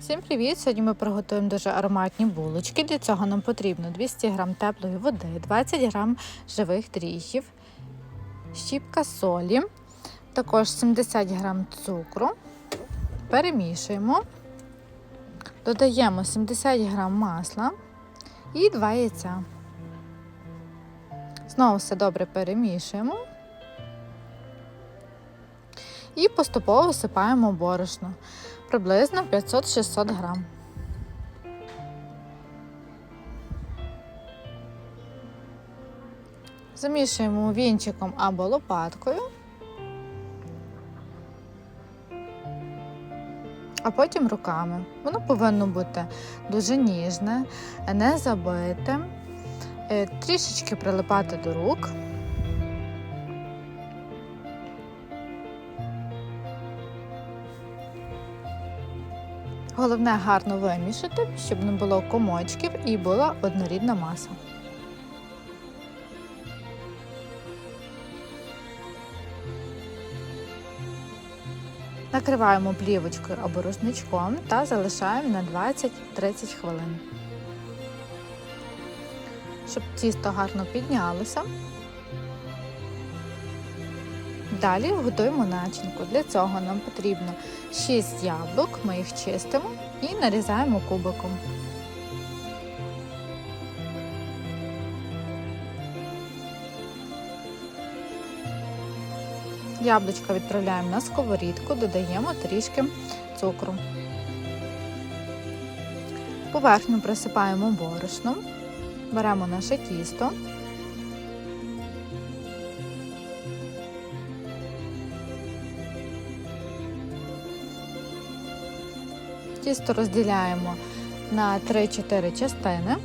Всім привіт! Сьогодні ми приготуємо дуже ароматні булочки. Для цього нам потрібно 200 г теплої води, 20 г живих дріжджів, щіпка солі, також 70 г цукру. Перемішуємо, додаємо 70 г масла і 2 яйця. Знову все добре перемішуємо. І поступово висипаємо борошно приблизно 500-600 грам. Замішуємо вінчиком або лопаткою, а потім руками. Воно повинно бути дуже ніжне, не забите, е, трішечки прилипати до рук. Головне гарно вимішати, щоб не було комочків і була однорідна маса. Накриваємо плівочкою або рушничком та залишаємо на 20-30 хвилин. Щоб тісто гарно піднялося. Далі готуємо начинку. Для цього нам потрібно 6 яблук, ми їх чистимо і нарізаємо кубиком. Яблучка відправляємо на сковорідку, додаємо трішки цукру. Поверхню присипаємо борошном, беремо наше тісто. Тісто розділяємо на 3-4 частини.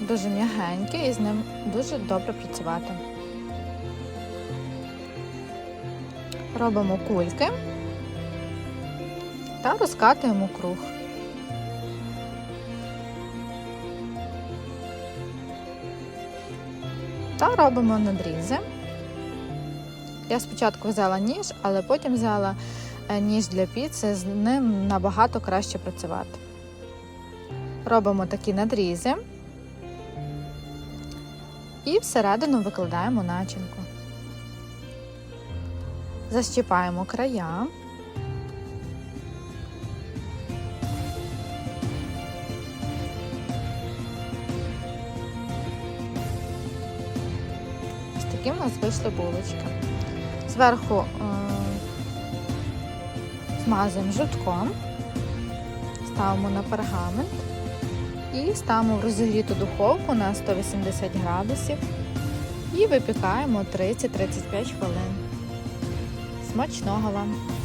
Дуже м'ягеньке і з ним дуже добре працювати. Робимо кульки та розкатуємо круг. Та робимо надрізи. Я спочатку взяла ніж, але потім взяла е, ніж для піци, з ним набагато краще працювати. Робимо такі надрізи і всередину викладаємо начинку. Защіпаємо края. Ось такі в нас вийшли булочки. Зверху е, змазуємо жовтком, ставимо на пергамент і ставимо в розігріту духовку на 180 градусів і випікаємо 30-35 хвилин. Смачного вам!